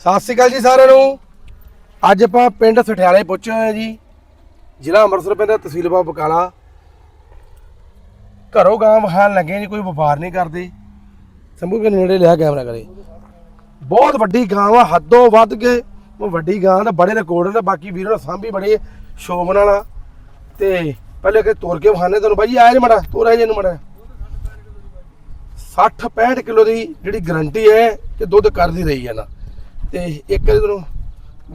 ਸਤਿ ਸ਼੍ਰੀ ਅਕਾਲ ਜੀ ਸਾਰਿਆਂ ਨੂੰ। ਅੱਜ ਆਪਾਂ ਪਿੰਡ ਸਠਿਆਲੇ ਪਹੁੰਚੇ ਹੋਏ ਜੀ। ਜ਼ਿਲ੍ਹਾ ਅੰਮ੍ਰਿਤਸਰ ਪੈਂਦਾ ਤਹਿਸੀਲ ਬਾਬ ਬਕਾਲਾ। ਘਰੋਂ ਗਾਂ ਵਹਾਣ ਲੱਗੇ ਜੀ, ਕੋਈ ਵਪਾਰ ਨਹੀਂ ਕਰਦੇ। ਸੰਭੂ ਕੇ ਨੇੜੇ ਲਿਆ ਕੈਮਰਾ ਕਰੇ। ਬਹੁਤ ਵੱਡੀ ਗਾਂ ਵਾ ਹੱਦੋਂ ਵੱਧ ਕੇ। ਉਹ ਵੱਡੀ ਗਾਂ ਦਾ ਬੜੇ ਰਿਕਾਰਡ ਨੇ ਬਾਕੀ ਵੀਰੋ ਨੇ ਸਾਂਭੀ ਬੜੇ ਸ਼ੋਭਨ ਵਾਲਾ ਤੇ ਪਹਿਲੇ ਕਿ ਤੋਰ ਕੇ ਵਹਾਨੇ ਤੁਹਾਨੂੰ। ਬਾਈ ਆਇਆ ਜੀ ਮੜਾ, ਤੋਰਾ ਜੀ ਇਹਨੂੰ ਮੜਾ। 60 65 ਕਿਲੋ ਦੀ ਜਿਹੜੀ ਗਰੰਟੀ ਹੈ ਕਿ ਦੁੱਧ ਕਰਦੀ ਰਹੀ ਹੈ ਨਾ। ਤੇ ਇੱਕ ਵਾਰੀ ਤੁਹਾਨੂੰ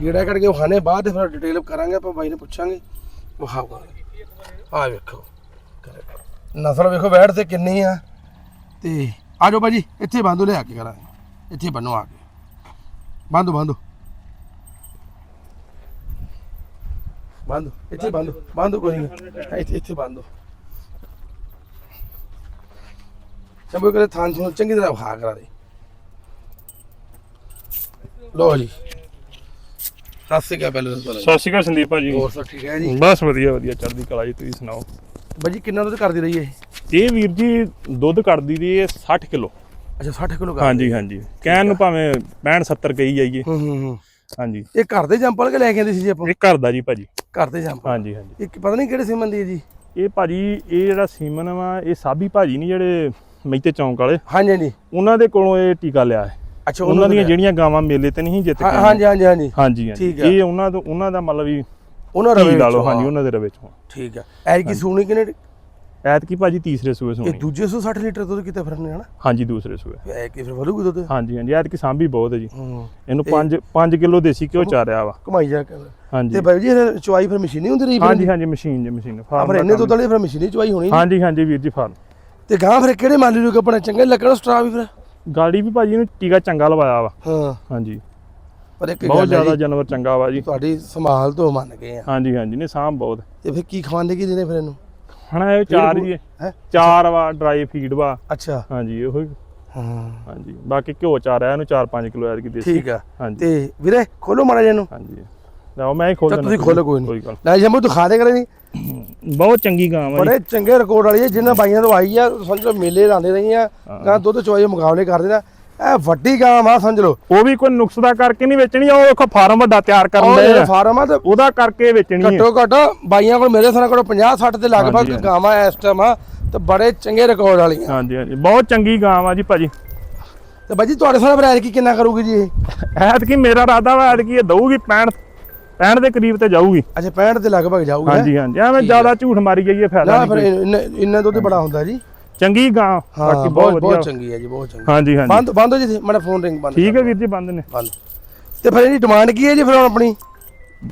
ਗੇੜਾ ਕੱਢ ਕੇ ਵਹਾਨੇ ਬਾਅਦ ਫਿਰ ਡਿਟੇਲ ਕਰਾਂਗੇ, ਆਪਾਂ ਬਾਈ ਨੂੰ ਪੁੱਛਾਂਗੇ ਵਹਾਊਗਾ ਆ ਵੇਖੋ। ਨਸਲ ਵੇਖੋ ਵੈੜ ਤੇ ਕਿੰਨੀ ਆ। ਤੇ ਆ ਜਾਓ ਭਾਜੀ, ਇੱਥੇ ਬੰਦੋ ਲਿਆ ਕੇ ਕਰਾਂਗੇ। ਇੱਥੇ ਬੰਨੋ ਆ ਕੇ। ਬੰਦੋ ਬੰਦੋ। ਬੰਦੋ, ਇੱਥੇ ਬੰਦੋ। ਬੰਦੋ ਕੋਈ ਨਹੀਂ। ਇੱਥੇ ਇੱਥੇ ਬੰਦੋ। ਚੰਬੋ ਕਰੇ ਥਾਂ ਨੂੰ ਚੰਗੀ ਤਰ੍ਹਾਂ ਵਿਖਾ ਕਰਾ ਦੇ। ਲੋ ਜੀ। ਸਤਿ ਸ਼੍ਰੀ ਅਕਾਲ ਪਹਿਲੇ ਤਾਂ ਸਤਿ ਸ਼੍ਰੀ ਅਕਾਲ ਸੰਦੀਪ ਭਾਜੀ। ਹੋਰ ਸਭ ਠੀਕ ਹੈ ਜੀ? ਬਸ ਵਧੀਆ ਵਧੀਆ ਚੜ੍ਹਦੀ ਕਲਾ ਜੀ ਤੁਸੀਂ ਸੁਣਾਓ? ਬਾਜੀ ਕਿੰਨਾ ਦੁੱਧ ਕਰਦੀ ਰਹੀ ਹੈ ਇਹ ਵੀਰ ਜੀ ਦੁੱਧ ਕੱਢਦੀ ਦੀ ਇਹ 60 ਕਿਲੋ। ਅੱਛਾ 60 ਕਿਲੋ ਕਰ ਹਾਂਜੀ ਹਾਂਜੀ। ਕਹਿਣ ਨੂੰ ਭਾਵੇਂ 65 70 ਕਹੀ ਜਾਈਏ। ਹੂੰ ਹੂੰ ਹੂੰ। ਹਾਂਜੀ। ਇਹ ਘਰ ਦੇ ਜੰਪਲ ਕੇ ਲੈ ਕੇ ਆਂਦੇ ਸੀ ਜੀ ਆਪਾਂ? ਇਹ ਘਰ ਦਾ ਜੀ ਭਾਜੀ। ਘਰ ਦੇ ਜੰਪਲ। ਹਾਂਜੀ ਹਾਂਜੀ। ਇਹ ਪਤਾ ਨਹੀਂ ਕਿਹੜੇ ਸੀਮਨ ਦੀ ਹੈ ਜੀ? ਇਹ ਭਾਜੀ ਇਹ ਜਿਹੜਾ ਸੀਮਨ ਵਾ ਇਹ ਸਾਬੀ ਭਾਜੀ ਨਹੀਂ ਜਿਹੜੇ ਮਈਤੇ ਚੌਂਕ ਵਾਲੇ? ਹਾਂਜੀ ਹਾਂਜੀ। ਉਹਨਾਂ ਦੇ ਕੋਲੋਂ ਇਹ ਟੀਕਾ ਲਿਆ ਹੈ। ਅੱਛਾ ਉਹਨਾਂ ਦੀਆਂ ਜਿਹੜੀਆਂ ਗਾਵਾਂ ਮੇਲੇ ਤੇ ਨਹੀਂ ਜਿੱਤ ਕੇ। ਹਾਂਜੀ ਹਾਂਜੀ ਹਾਂਜੀ। ਹਾਂਜੀ। ਇਹ ਉਹਨਾਂ ਤੋਂ ਉਹਨਾਂ ਦਾ ਮਤਲਬ ਵੀ ਉਹਨਾਂ ਰਵੇ ਲਾ ਲਓ ਹਾਂਜੀ। ਉਹਨਾਂ ਦੇ ਰਵੇ ਚੋਂ ਠੀਕ ਹੈ। ਐਰ ਕੀ ਸੂਣੀ ਕਿਨੇ ਐਤ ਕੀ ਭਾਜੀ ਤੀਸਰੇ ਸੂਏ ਇਹ ਸੁਣੀ ਦੂਜੇ ਸੌ 60 ਲੀਟਰ ਦੁੱਧ ਕਿਤੇ ਫਿਰਨੇ ਹਨਾ ਹਾਂਜੀ ਦੂਸਰੇ ਸੂਏ। ਐ ਕੀ ਫਿਰ ਵਧੂਗੀ ਦੁੱਧ। ਹਾਂਜੀ ਹਾਂਜੀ ਐਤ ਕੀ ਸਾਂਭੀ ਬਹੁਤ ਹੈ ਜੀ। ਇਹਨੂੰ ਤੇ- 5 5 ਕਿਲੋ ਦੇਸੀ ਘਿਓ ਚਾਰਿਆ ਵਾ। ਕਮਾਈ ਜਾ ਕੇ। ਹਾਂਜੀ। ਤੇ ਬਾਈ ਜੀ ਇਹ ਚੁਆਈ ਫਿਰ ਮਸ਼ੀਨੀ ਹੁੰਦੀ ਰਹੀ ਹਾਂਜੀ ਹਾਂਜੀ ਮਸ਼ੀਨ ਜੀ ਮਸ਼ੀਨ। ਫਾਰਮ ਫਿਰ ਇੰਨੇ। ਦੁੱਧ ਵਾਲੀ ਫਿਰ ਮਸ਼ੀਨੀ ਚੁਆਈ ਹੋਣੀ। ਹਾਂਜੀ ਹਾਂਜੀ ਵੀਰ ਜੀ ਫਾਰਮ। ਤੇ ਗਾਂ ਫਿਰ ਕਿਹੜੇ ਮਾਲੀ ਨੂੰ ਆਪਣਾ ਚੰਗੇ ਲੱਗਣਾ ਸਟਰਾ ਵੀ ਫਿਰ? ਗਾੜੀ ਵੀ ਭਾਜੀ ਨੂੰ ਟੀਕਾ ਚੰਗਾ ਲਵਾਇਆ ਵਾ। ਹਾਂ। ਹਾਂਜੀ। ਪਰ ਇੱਕ ਬਹੁਤ ਗੱਲ ਹੈ ਜ਼ਿਆਦਾ ਜੀ, ਜਾਨਵਰ ਚੰਗਾ ਵਾ ਜੀ। ਤੁਹਾਡੀ ਸੰਭਾਲ ਤੋਂ ਮੰਨ ਗਏ ਆ। ਹਾਂਜੀ ਹਾਂਜੀ ਨੇ ਸਾਂਭ ਬਹੁਤ। ਤੇ ਫਿਰ ਕੀ ਖਵਾਉਂਦੇ ਕੀ ਦਿੰਦੇ ਫਿਰ ਇਹਨੂੰ? ਹਣਾ ਇਹ ਚਾਰ ਜੀ ਹੈ। ਚਾਰ ਵਾ ਡਰਾਈ ਫੀਡ ਵਾ। ਅੱਛਾ। ਹਾਂਜੀ ਉਹੀ ਹਾਂ। ਹਾਂਜੀ ਬਾਕੀ ਘਿਓ ਚਾਰਿਆ ਇਹਨੂੰ 4-5 ਕਿਲੋ ਐਤਕੀ ਦੇਸੀ। ਠੀਕ ਆ। ਹਾਂਜੀ। ਤੇ ਵੀਰੇ ਖੋਲੋ ਮਾੜਾ ਜਿਹਾ ਇਹਨੂੰ। ਹਾਂਜੀ। ਲਓ ਮੈਂ ਹੀ ਖੋਲ ਦਿੰਦਾ ਤੁਸੀਂ ਖੋਲੋ ਕੋਈ ਨਹੀਂ ਲੈ ਜੰਮੂ ਦਿਖਾ ਦੇ ਕਰੇ ਜੀ ਬਹੁਤ ਚੰਗੀ ਗਾਂ ਜੀ। ਬੜੇ ਚੰਗੇ ਰਿਕਾਰਡ ਵਾਲੀ ਹੈ ਜਿਨ੍ਹਾਂ ਬਾਈਆਂ ਤੋਂ ਆਈ ਆ ਸਮਝ ਲਓ ਮੇਲੇ ਲਾਉਂਦੇ ਰਹੀ ਆ ਗਾਂ ਦੁੱਧ ਚੋਏ ਮੁਕਾਬਲੇ ਕਰਦੇ ਨਾ। ਇਹ ਵੱਡੀ ਗਾਂ ਆ ਸਮਝ ਲਓ। ਉਹ ਵੀ ਕੋਈ ਨੁਕਸ ਦਾ ਕਰਕੇ ਨਹੀਂ ਵੇਚਣੀ ਉਹ ਵੇਖੋ ਫਾਰਮ ਵੱਡਾ ਤਿਆਰ ਕਰਨ ਦੇ ਜਿਹੜਾ ਫਾਰਮ ਆ ਤੇ ਉਹਦਾ ਕਰਕੇ ਵੇਚਣੀ ਹੈ ਘੱਟੋ ਘੱਟ ਬਾਈਆਂ ਕੋਲ ਮੇਰੇ ਸਾਰਾ ਕੋਲ 50 60 ਦੇ ਲਗਭਗ। ਗਾਵਾਂ ਇਸ ਟਾਈਮ ਆ ਤੇ ਬੜੇ ਚੰਗੇ ਰਿਕਾਰਡ ਵਾਲੀਆਂ। ਹਾਂਜੀ ਹਾਂਜੀ। ਬਹੁਤ ਚੰਗੀ ਗਾਂ ਵਾ ਜੀ ਭਾਜੀ। ਤੇ ਬਾਜੀ ਤੁਹਾਡੇ ਸਾਹਮਣੇ ਬਰੈਡ ਕੀ ਕਿੰਨਾ ਕਰੂਗੀ ਜੀ ਇਹ? ਐਤਕੀ ਮੇਰਾ ਇਰਾਦਾ ਵਾ ਐਤਕੀ ਇਹ ਦਊਗੀ 65 65 ਦੇ ਕਰੀਬ ਤੇ ਜਾਊਗੀ। ਅੱਛਾ 65 ਦੇ ਲਗਭਗ ਜਾਊਗਾ ਹਾਂਜੀ ਹਾਂਜੀ। ਐਵੇਂ ਜ਼ਿਆਦਾ ਝੂਠ ਮਾਰੀ ਜਾਈਏ ਫਾਇਦਾ ਨਹੀਂ ਫਿਰ। ਇੰਨੇ ਇੰਨੇ ਦੁੱਧ ਬੜਾ ਹੁੰਦਾ ਜੀ। ਚੰਗੀ ਗਾਂ। ਬਾਕੀ ਬਹੁਤ ਬਹੁਤ ਚੰਗੀ ਹੈ ਜੀ ਬਹੁਤ ਚੰਗੀ। ਹਾਂਜੀ ਹਾਂਜੀ। ਬੰਦ ਬੰਦ ਹੋ ਜੀ ਮੇਰਾ ਫੋਨ ਰਿੰਗ ਬੰਦ ਠੀਕ ਹੈ ਵੀਰ ਜੀ ਬੰਦ ਨੇ। ਬੰਦ। ਤੇ ਫਿਰ ਇਹਦੀ ਡਿਮਾਂਡ ਕੀ ਹੈ ਜੀ ਫਿਰ ਹੁਣ ਆਪਣੀ?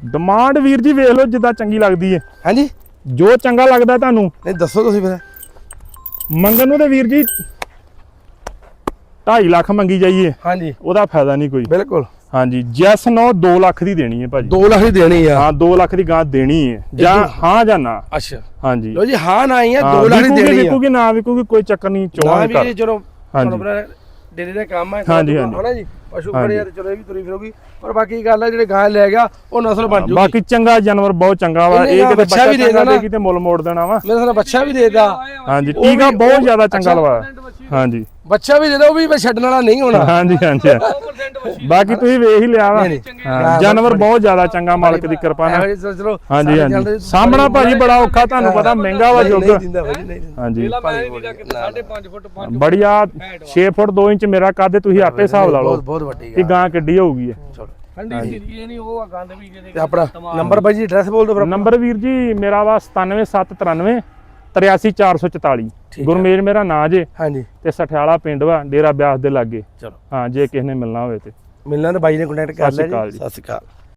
ਡਿਮਾਂਡ ਵੀਰ ਜੀ ਵੇਖ ਲਓ ਜਿੱਦਾਂ ਚੰਗੀ ਲੱਗਦੀ ਹੈ। ਹਾਂਜੀ? ਜੋ ਚੰਗਾ ਲੱਗਦਾ ਤੁਹਾਨੂੰ। ਨਹੀਂ ਦੱਸੋ ਤੁਸੀਂ ਫਿਰ। ਮੰਗਣ ਨੂੰ ਤੇ ਵੀਰ ਜੀ 2.5 ਲੱਖ ਮੰਗੀ ਜਾਈਏ। ਹਾਂਜੀ। ਉਹਦਾ ਫਾਇਦਾ ਨਹੀਂ ਕੋਈ। ਬਿਲਕੁਲ। ਹਾਂਜੀ ਜੈਸ ਨੋ 2 ਲੱਖ ਦੀ ਦੇਣੀ ਹੈ ਭਾਜੀ। 2 ਲੱਖ ਦੀ ਦੇਣੀ ਆ? ਹਾਂ 2 ਲੱਖ ਦੀ ਗਾਂ ਦੇਣੀ ਹੈ। ਜਾਂ ਹਾਂ ਜਾਂ ਨਾ। ਅੱਛਾ। ਹਾਂਜੀ। ਲੋ ਜੀ ਹਾਂ ਨਾ ਹੀ ਆ ਹਾਂ, 2 ਲੱਖ ਦੀ ਦੇਣੀ ਆ। ਵਿਕੂਗੀ ਨਾ ਵਿਕੂਗੀ ਕੋਈ ਚੱਕਰ ਨਹੀਂ ਨਾ ਚੋਣ ਵੀ ਕਰ ਜੀ ਚਲੋ ਹਾਂਜੀ। ਡੇਰੇ ਦਾ ਕੰਮ ਹੈ ਹਾਂਜੀ, ਹਾਂਜੀ। ਹਨਾ ਜੀ? ਪਸ਼ੂ ਆ ਤੇ ਚਲੋ ਇਹ ਵੀ ਤੁਰੀ ਫਿਰੋਗੀ। ਪਰ ਬਾਕੀ ਗੱਲ ਹੈ ਜਿਹੜੇ ਗਾਂ ਲੈ ਗਿਆ ਉਹ ਨਸਲ ਬਣ ਜੂਗੀ। ਬਾਕੀ ਚੰਗਾ ਜਾਨਵਰ ਬਹੁਤ ਚੰਗਾ ਵਾ ਇਹ ਕਿਤੇ ਬੱਚਾ ਵੀ ਦੇ ਦੇਣਾ। ਦੇਗੀ ਤੇ ਮੁੱਲ ਮੋੜ ਦੇਣਾ ਵਾ। ਮੇਰੇ ਸਾਰਾ ਬੱਚਾ ਵੀ ਦੇਦਾ ਹਾਂਜੀ ਟੀਕਾ ਬਹੁਤ ਜ਼ਿਆਦਾ ਚੰਗਾ। ਲਵਾਇਆ ਹਾਂਜੀ। ਬੱਚਾ ਵੀ ਦੇਦਾ ਉਹ ਵੀ ਛੱਡਣ ਵਾਲਾ ਨਹੀਂ ਹੋਣਾ। ਹਾਂਜੀ ਹਾਂਜੀ। ਬਾਕੀ ਤੁਸੀਂ ਵੇਖ ਹੀ ਲਿਆ ਵਾ। ਜਾਨਵਰ ਬਹੁਤ ਜ਼ਿਆਦਾ ਚੰਗਾ ਮਾਲਕ ਦੀ ਕਿਰਪਾ ਨਾਲ। ਹਾਂਜੀ ਹਾਂਜੀ। ਸਾਹਮਣਾ ਭਾਜੀ ਬੜਾ ਔਖਾ ਤੁਹਾਨੂੰ ਪਤਾ ਮਹਿੰਗਾ ਵਾ ਜੁੱਗ। ਹਾਂਜੀ। ਸਾਢੇ 5 ਫੁੱਟ 5 ਬੜੀਆ 6 ਫੁੱਟ 2 ਇੰਚ ਮੇਰਾ ਕੱਦ ਤੁਸੀਂ ਆਪੇ ਹਿਸਾਬ ਲਾ ਲਓ। ਬਹੁਤ ਵੱਡੀ ਗੱਲ ਗਾਂ ਕਿੱਡੀ ਹੋਊਗੀ ਇਹ। ਚਲੋ। ਠੰਡੀ ਸੀ ਇਹ ਨਹੀਂ ਉਹ ਆ ਗੰਦ ਵੀ ਜਿਹਦੇ ਤੇ ਆਪਣਾ ਨੰਬਰ ਭਾਜੀ ਐਡਰੈਸ ਬੋਲ ਦਿਓ। ਨੰਬਰ ਵੀਰ ਜੀ ਮੇਰਾ ਵਾ 97793 83444 ਠੀਕ ਹੈ। ਗੁਰਮੇਰ ਮੇਰਾ ਨਾਂ ਜੇ। ਹਾਂਜੀ। ਤੇ ਸਠਿਆਲਾ ਪਿੰਡ ਵਾ ਡੇਰਾ ਬਿਆਸ ਦੇ ਲਾਗੇ। ਚਲੋ। ਹਾਂ ਜੇ ਕਿਸੇ ਨੇ ਮਿਲਣਾ ਹੋਵੇ ਤੇ। ਮਿਲਣਾ ਤਾਂ ਬਾਈ ਨੇ ਕੰਟੈਕਟ ਕਰ ਲਿਆ ਜੀ। ਜੀ। ਸਤਿ ਸ਼੍ਰੀ ਅਕਾਲ।